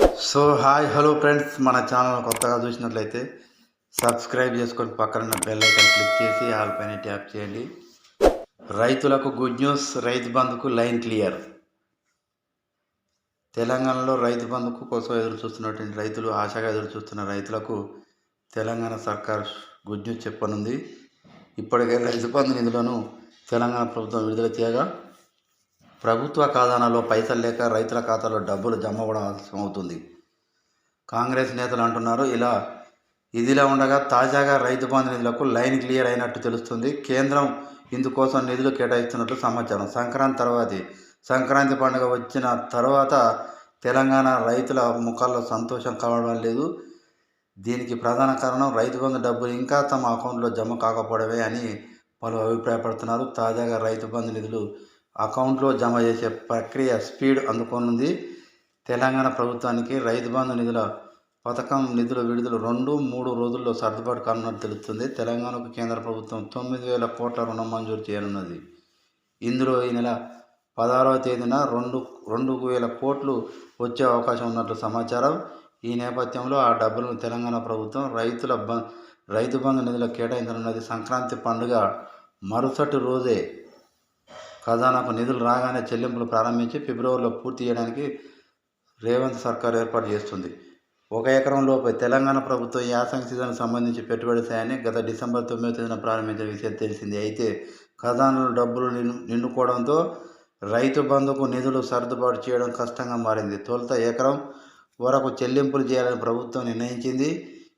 So hi hello friends మన channel కొత్తగా చూసినట్లయితే సబ్స్క్రైబ్ చేసుకొని పక్కన బెల్ ఐకాన్ క్లిక్ చేసి ఆల్ పైన ట్యాప్ చేయండి. రైతులకు గుడ్ న్యూస్ రైతు బంధుకు లైన్ క్లియర్ తెలంగాణలో రైతు బంధుకు కోసం ఎదురు చూస్తున్నటువంటి రైతులు ఆశగా ఎదురు చూస్తున్న రైతులకు తెలంగాణ సర్కార్ గుడ్ న్యూస్ చెప్పనుంది. ఇప్పటికే రైతు బంధు నిధులను తెలంగాణ ప్రభుత్వం విడుదల చేయగా ప్రభుత్వ ఖజానాలో పైసలు లేక రైతుల ఖాతాలో డబ్బులు జమ అవ్వడం అవుతుంది కాంగ్రెస్ నేతలు అంటున్నారు ఇలా ఇదిలా ఉండగా తాజాగా రైతు బంధు నిధులకు లైన్ క్లియర్ అయినట్టు తెలుస్తుంది. కేంద్రం ఇందుకోసం నిధులు కేటాయిస్తున్నట్లు సమాచారం. సంక్రాంతి తర్వాతి సంక్రాంతి పండుగ వచ్చిన తర్వాత తెలంగాణ రైతుల ముఖాల్లో సంతోషం కావడం లేదు. దీనికి ప్రధాన కారణం రైతు బంధు డబ్బులు ఇంకా తమ అకౌంట్లో జమ కాకపోవడమే అని పలు అభిప్రాయపడుతున్నారు. తాజాగా రైతు బంధు నిధులు అకౌంట్లో జమ చేసే ప్రక్రియ స్పీడ్ అందుకోనుంది. తెలంగాణ ప్రభుత్వానికి రైతు బంధు నిధుల పథకం నిధుల విడుదల రెండు మూడు రోజుల్లో సర్దుబాటు కానున్నట్టు తెలుస్తుంది. తెలంగాణకు కేంద్ర ప్రభుత్వం తొమ్మిది వేల కోట్ల రుణం మంజూరు చేయనున్నది. ఇందులో ఈ నెల పదహారవ తేదీన రెండు రెండు వేల కోట్లు వచ్చే అవకాశం ఉన్నట్లు సమాచారం. ఈ నేపథ్యంలో ఆ డబ్బులను తెలంగాణ ప్రభుత్వం రైతుల బ రైతు బంధు నిధుల కేటాయించనున్నది. సంక్రాంతి పండుగ మరుసటి రోజే ఖజానాకు నిధులు రాగానే చెల్లింపులు ప్రారంభించి ఫిబ్రవరిలో పూర్తి చేయడానికి రేవంత్ సర్కార్ ఏర్పాటు చేస్తుంది. ఒక ఎకరం లోపే తెలంగాణ ప్రభుత్వం యాసంగి సీజన్కు సంబంధించి పెట్టుబడి సాయాన్ని గత డిసెంబర్ తొమ్మిదో తేదీన ప్రారంభించిన విషయం తెలిసింది. అయితే ఖజానాలో డబ్బులు నిన్ను నిండుకోవడంతో రైతు బంధుకు నిధులు సర్దుబాటు చేయడం కష్టంగా మారింది. తొలుత ఎకరం వరకు చెల్లింపులు చేయాలని ప్రభుత్వం నిర్ణయించింది.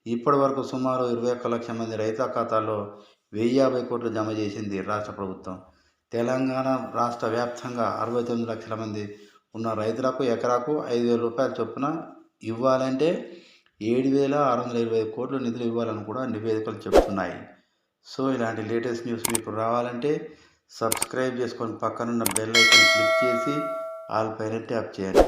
ఇప్పటి వరకు సుమారు ఇరవై ఒక్క లక్షల మంది రైతుల ఖాతాల్లో వెయ్యి యాభై కోట్లు జమ చేసింది రాష్ట్ర ప్రభుత్వం. తెలంగాణ రాష్ట్ర వ్యాప్తంగా అరవై తొమ్మిది లక్షల మంది ఉన్న రైతులకు ఎకరాకు ఐదు వేల రూపాయల చొప్పున ఇవ్వాలంటే ఏడు వేల ఆరు వందల ఇరవై కోట్లు నిధులు ఇవ్వాలని కూడా నివేదికలు చెబుతున్నాయి సో ఇలాంటి లేటెస్ట్ న్యూస్ మీకు రావాలంటే సబ్స్క్రైబ్ చేసుకొని పక్కనున్న బెల్ ఐకాన్ క్లిక్ చేసి ఆల్ పైన ట్యాప్ చేయండి.